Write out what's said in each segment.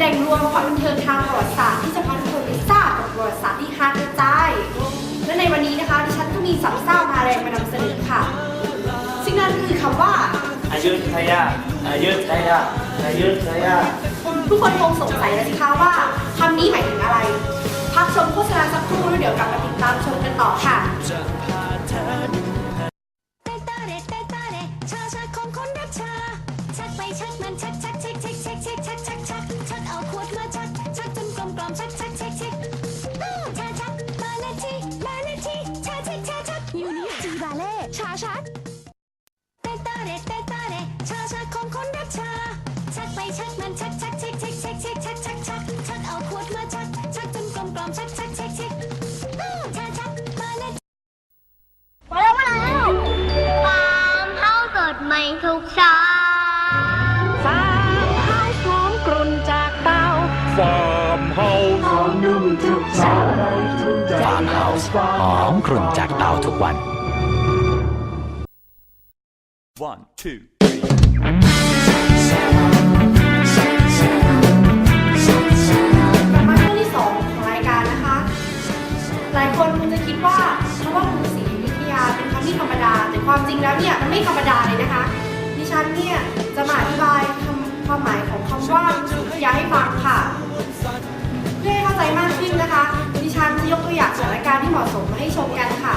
แหล่งรวมความบันเทิงทางประวัติศาสตร์ที่จะพันเทิงลิซ่ากับประวัติศาสตร์ที่ฮาร์ดกระจายและในวันนี้นะคะดิฉันก็มีสัมซ่ามาแรงมานำเสนอค่ะ ซึ่งนั่นคือคำว่า อายุทยาอายุทยาอายุทยาทุกคนคงสงสัยแล้วสิคะว่าคำนี้หมายถึงอะไร พักชมโฆษณาสักครู่แล้วเดี๋ยวกลับมาติดตามชมกันต่อค่ะเต้ตาเรเต้ตาเรชาชาของคนรักชาชักไปชักมันชัก เกิดใหม่ทุกเช้าฟาร์มเฮาส์หอมกลุ่นจากเตาฟาร์มเฮาส์หอมนุ่มจากเตาฟาร์มเฮาส์หอมกลุ่นจากเตาทุกวัน One, two, three. กลับมาช่วงที่สองของรายการนะคะหลายคนคงจะคิดว่าคำว่ากรุงศรีอยุธยาเป็นคำที่ธรรมดา แต่ความจริงแล้วเนี่ยมันไม่ธรรมดา นะคะดิฉันเนี่ยจะมาอธิบายคำความหมายของคำว่ากรุรีอยุธยาให้ฟังค่ะ เพื่อให้เข้าใจมากขึ้นนะคะ ดิฉันจะยกตัวอย่างสถานการณ์ที่เหมาะสมมาให้ชมกันค่ะ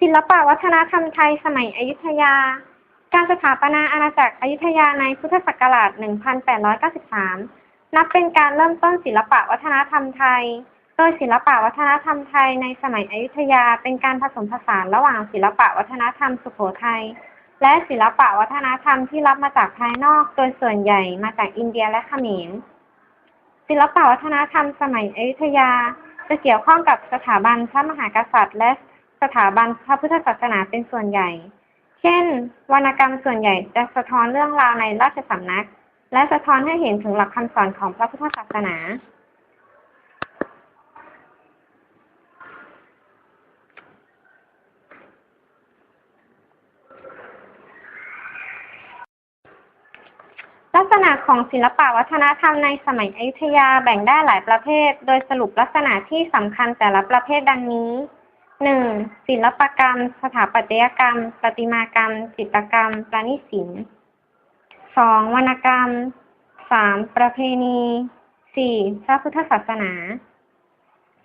ศิลปวัฒนธรรมไทยสมัยอยุธยา การสถาปนาอาณาจักรอยุธยาในพุทธศักราช 1893 นับเป็นการเริ่มต้นศิลปวัฒนธรรมไทย โดยศิลปวัฒนธรรมไทยในสมัยอยุธยา เป็นการผสมผสานระหว่างศิลปวัฒนธรรมสุโขทัยและศิลปวัฒนธรรมที่รับมาจากภายนอก โดยส่วนใหญ่มาจากอินเดียและเขมร ศิลปวัฒนธรรมสมัยอยุธยา จะเกี่ยวข้องกับสถาบันพระมหากษัตริย์ และสถาบันพระพุทธศาสนาเป็นส่วนใหญ่ เช่น วรรณกรรมส่วนใหญ่จะสะท้อนเรื่องราวในราชสำนัก และสะท้อนให้เห็นถึงหลักคำสอนของพระพุทธศาสนา ษณะของศิลปวัฒนธรรมในสมัยอยุธยาแบ่งได้หลายประเภท โดยสรุปลักษณะที่สำคัญแต่ละประเภทดังนี้ 1. ศิลปกรรม สถาปัตยกรรม ประติมากรรม จิตรกรรม ประณีตศิลป์ 2. วรรณกรรม 3. ประเพณี 4. พระพุทธศาสนา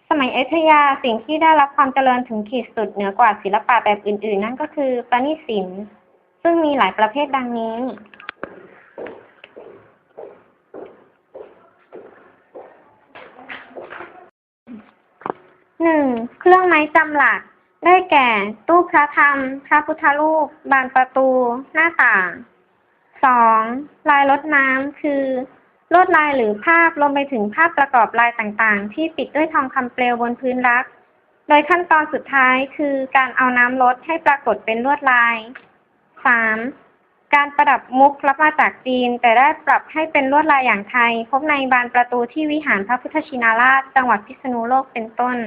สมัยอยุธยาสิ่งที่ได้รับความเจริญถึงขีดสุดเหนือกว่าศิลปะแบบอื่น ๆ นั่นก็คือประณีตศิลป์ ซึ่งมีหลายประเภทดังนี้ หนึ่งเครื่องไม้จำหลัก ได้แก่ ตู้พระธรรม พระพุทธรูป บานประตู หน้าต่างสองลายรถน้ำคือลวดลายหรือภาพรวมไปถึงภาพประกอบลายต่างๆ ที่ปิดด้วยทองคำเปลวบนพื้นรัก โดยขั้นตอนสุดท้ายคือการเอาน้ำลดให้ปรากฏเป็นลวดลายสาม การประดับมุกรับมาจากจีน แต่ได้ปรับให้เป็นลวดลายอย่างไทย พบในบานประตูที่วิหารพระพุทธชินราช จังหวัดพิษณุโลกเป็นต้น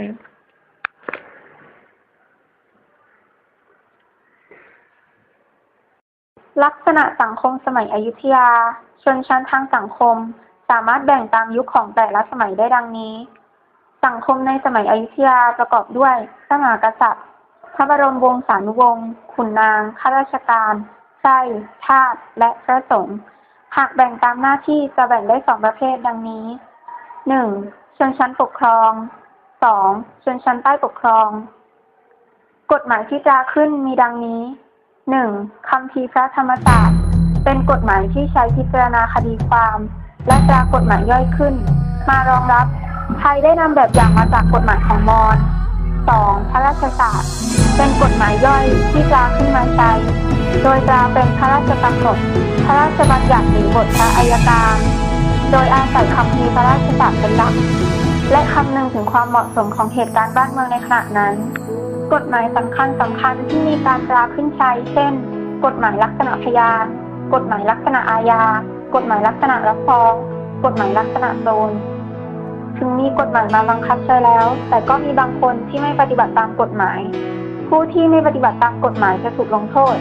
ลักษณะสังคมสมัยอยุธยา ชนชั้นทางสังคม สามารถแบ่งตามยุคของแต่ละสมัยได้ดังนี้ สังคมในสมัยอยุธยาประกอบด้วยพระมหากษัตริย์ พระบรมวงศานุวงศ์ขุนนางข้าราชการ ไส้ทาสและพระสงฆ์หากแบ่งตามหน้าที่จะแบ่งได้สองประเภทดังนี้หนึ่งชนชั้นปกครองสองชนชั้นใต้ปกครอง กฎหมายที่จะขึ้นมีดังนี้หนึ่งคำพีพระธรรมศาสตร์ เป็นกฎหมายที่ใช้พิจารณาคดีความ และตรากฎหมายย่อยขึ้น มารองรับไทยได้นำแบบอย่างมาจากกฎหมายของมอญ 2. พระราชศาสตร์ เป็นกฎหมายย่อยที่ตราขึ้นมาใช้ โดยตราเป็นพระราชกำหนดพระราชบัญญัติหรือบทพระอัยการ โดยอาศัยคำพีพระราชศาสตร์เป็นหลัก และคำนึงถึงความเหมาะสมของเหตุการณ์บ้านเมืองในขณะนั้น กฎหมายสำคัญสำคัญที่มีการตราขึ้นใช้ เช่น กฎหมายลักษณะพยาน กฎหมายลักษณะอาญา กฎหมายลักษณะรับฟ้อง กฎหมายลักษณะโจรถึงมีกฎหมายมาบังคับใช้แล้ว แต่ก็มีบางคนที่ไม่ปฏิบัติตามกฎหมาย ผู้ที่ไม่ปฏิบัติตามกฎหมายจะถูกลงโทษ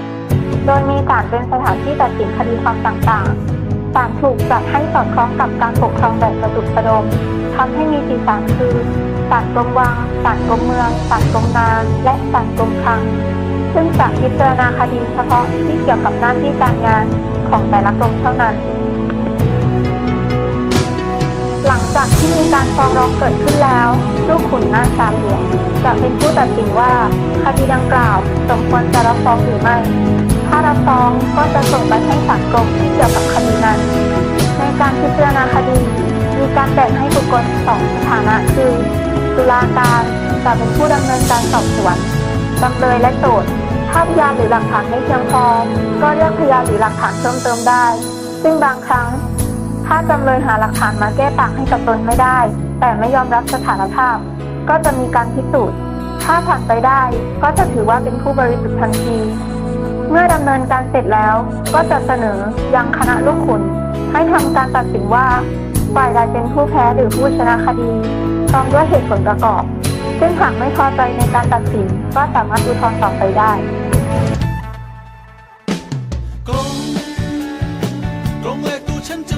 โดยมีศาลเป็นสถานที่ตัดสินคดีความต่างๆ ศาลถูกจัดให้สอดคล้องกับการปกครองแบบประจุประดมทำให้มีสี่ศาลคือศาลกรมวังศาลกรมเมืองศาลกรมนาและศาลกรมคลัง ซึ่งจะพิจารณาคดีเฉพาะที่เกี่ยวกับหน้าที่การงานของแต่ละกรมเท่านั้น หลังจากที่มีการฟ้องร้องเกิดขึ้นแล้ว ลูกขุนนางสามเหลี่ยมจะเป็นผู้ตัดสินว่าคดีดังกล่าวสมควรจะรับฟ้องหรือไม่ ถ้ารับฟ้องก็จะส่งไปให้ศาลกรมที่เกี่ยวกับคดีนั้น ในการพิจารณาคดีมีการแบ่งให้บุคคลสองสถานะคือตุลาการจะเป็นผู้ดำเนินการสอบสวนจำเลยและโจทย์ถ้าพยานหรือหลักฐานไม่เพียงพอ ก็เรียกพยานหรือหลักฐานเพิ่มเติมได้ ซึ่งบางครั้ง ถ้าจำเลยหาหลักฐานมาแก้ต่างให้กับตนไม่ได้ แต่ไม่ยอมรับสถานภาพ ก็จะมีการพิสูจน์ ถ้าผ่านไปได้ก็จะถือว่าเป็นผู้บริสุทธิ์ทันที เมื่อดำเนินการเสร็จแล้วก็จะเสนอยังคณะลูกขุน ให้ทำการตัดสินว่าฝ่ายใดเป็นผู้แพ้หรือผู้ชนะคดีพร้อมด้วยเหตุผลประกอบ ซึ่งหากไม่พอใจในการตัดสินก็สามารถอุทธรณ์ต่อไปได้กงกงเล็กดูฉันจะ